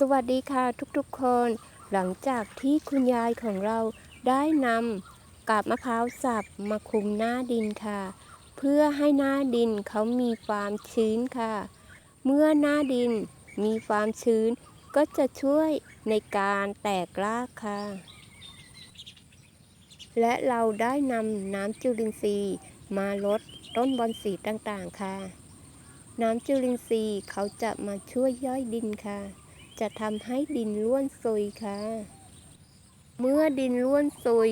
สวัสดีค่ะทุกๆคน หลังจากที่คุณยายของเราได้นำกาบมะพร้าวสับมาคลุมหน้าดินค่ะ เพื่อให้หน้าดินเขามีความชื้นค่ะ เมื่อหน้าดินมีความชื้น ก็จะช่วยในการแตกรากค่ะ และเราได้นำน้ำจุลินทรีย์มาลดต้นบอนสีต่างๆค่ะ น้ำจุลินทรีย์เขาจะมาช่วยย่อยดินค่ะ จะทำให้ดินร่วนซุยค่ะ เมื่อดินร่วนซุย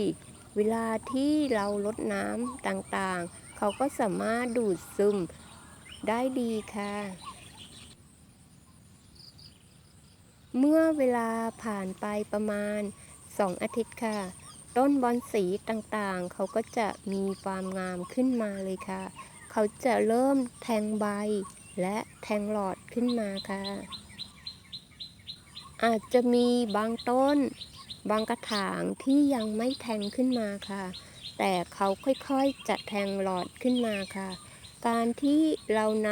เวลาที่เราลดน้ำต่างๆ เขาก็สามารถดูดซึมได้ดีค่ะ เมื่อเวลาผ่านไปประมาณ 2 อาทิตย์ค่ะ ต้นบอนสีต่างๆ เขาก็จะมีความงามขึ้นมาเลยค่ะ เขาจะเริ่มแทงใบและแทงหลอดขึ้นมาค่ะ อาจจะมีบางต้น บางกระถางที่ยังไม่แทงขึ้นมาค่ะ แต่เขาค่อยๆจะแทงหลอดขึ้นมาค่ะ การที่เราน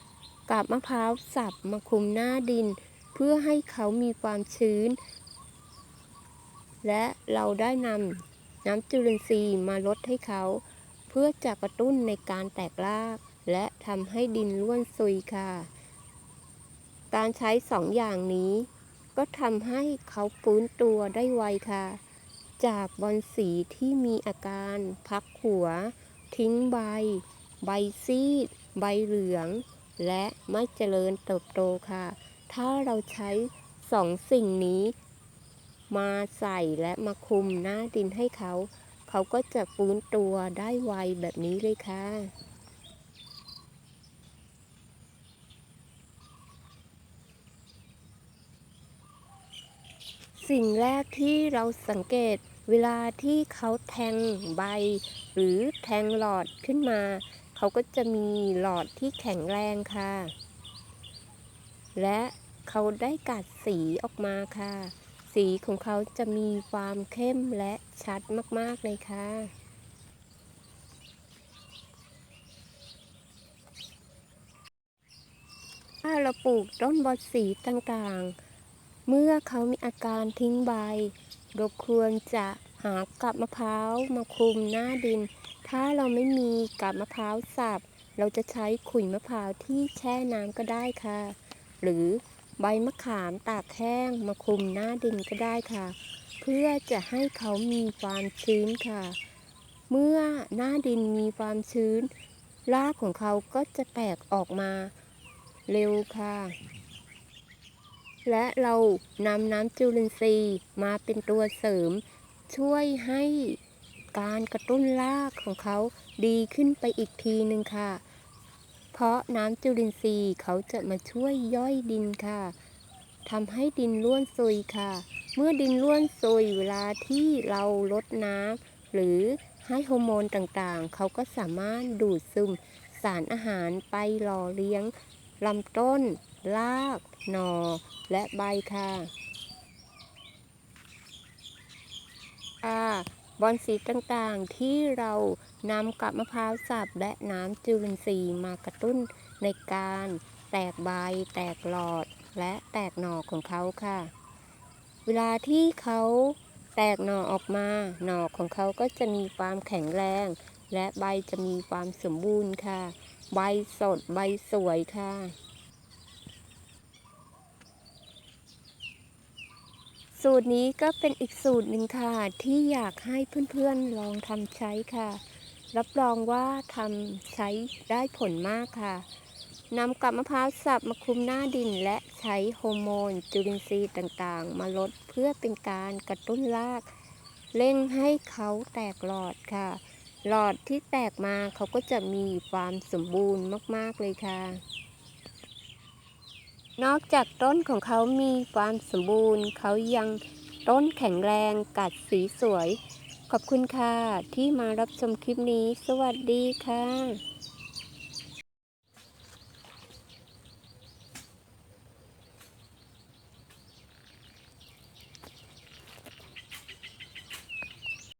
ำกับมะพร้าวสับมาคลุมหน้าดิน เพื่อให้เขามีความชื้น และเราได้นำน้ำจุลินทรีย์มาลดให้เขา เพื่อจะกระตุ้นในการแตกราก และทำให้ดินร่วนซุยค่ะ การใช้สองอย่างนี้ ก็ทำให้เขาฟื้นตัวได้ไวค่ะ จากบอนสีที่มีอาการพักหัว ทิ้งใบ ใบซีด ใบเหลือง และไม่เจริญเติบโตค่ะ ถ้าเราใช้สองสิ่งนี้ มาใส่และมาคุมหน้าดินให้เขา เขาก็จะฟื้นตัวได้ไวแบบนี้เลยค่ะ สิ่งแรกที่เราสังเกตเวลาที่เขาแทงใบ หรือแทงหลอดขึ้นมา เขาก็จะมีหลอดที่แข็งแรงค่ะ และเขาได้กัดสีออกมาค่ะ สีของเขาจะมีความเข้มและชัดมากๆเลยค่ะถ้าเราปลูกต้นบอนสีต่างๆ เมื่อเขามีอาการทิ้งใบ เราควรจะหากับมะพร้าวมาคลุมหน้าดิน ถ้าเราไม่มีกับมะพร้าวสับ เราจะใช้ขุยมะพร้าวที่แช่น้ำก็ได้ค่ะ หรือใบมะขามตากแห้งมาคลุมหน้าดินก็ได้ค่ะ เพื่อจะให้เขามีความชื้นค่ะ เมื่อหน้าดินมีความชื้น รากของเขาก็จะแตกออกมาเร็วค่ะ และเรานำน้ำจุลินทรีย์มาเป็นตัวเสริม ช่วยให้การกระตุ้นรากของเขาดีขึ้นไปอีกทีหนึ่งค่ะ เพราะน้ำจุลินทรีย์เขาจะมาช่วยย่อยดินค่ะทำให้ดินร่วนซุยค่ะ เมื่อดินร่วนซุยเวลาที่เราลดน้ำหรือให้ฮอร์โมนต่างๆ เขาก็สามารถดูดซึมสารอาหารไปหล่อเลี้ยงลำต้น ราก หน่อ และใบค่ะค่ะบอนสีต่างๆที่เรานำกับมะพร้าวสับและน้ำจุลินทรีย์มากระตุ้นในการแตกใบ แตกหลอดและแตกหน่อของเขาค่ะ เวลาที่เขาแตกหน่อออกมา หน่อของเขาก็จะมีความแข็งแรง และใบจะมีความสมบูรณ์ค่ะ ใบสดใบสวยค่ะ สูตรนี้ก็เป็นอีกสูตรหนึ่งค่ะ ที่อยากให้เพื่อนๆลองทำใช้ค่ะ รับรองว่าทำใช้ได้ผลมากค่ะนำกับมะพร้าวสับมาคลุมหน้าดินและใช้ฮอร์โมน จุลินทรีย์ต่างๆ มาลดเพื่อเป็นการกระตุ้นรากเร่งให้เขาแตกหลอดค่ะ หลอดที่แตกมาเขาก็จะมีความสมบูรณ์มากๆเลยค่ะ นอกจากต้นของเขามีความสมบูรณ์ เขายังต้นแข็งแรงกัดสีสวย ขอบคุณค่ะ ที่มารับชมคลิปนี้ สวัสดีค่ะ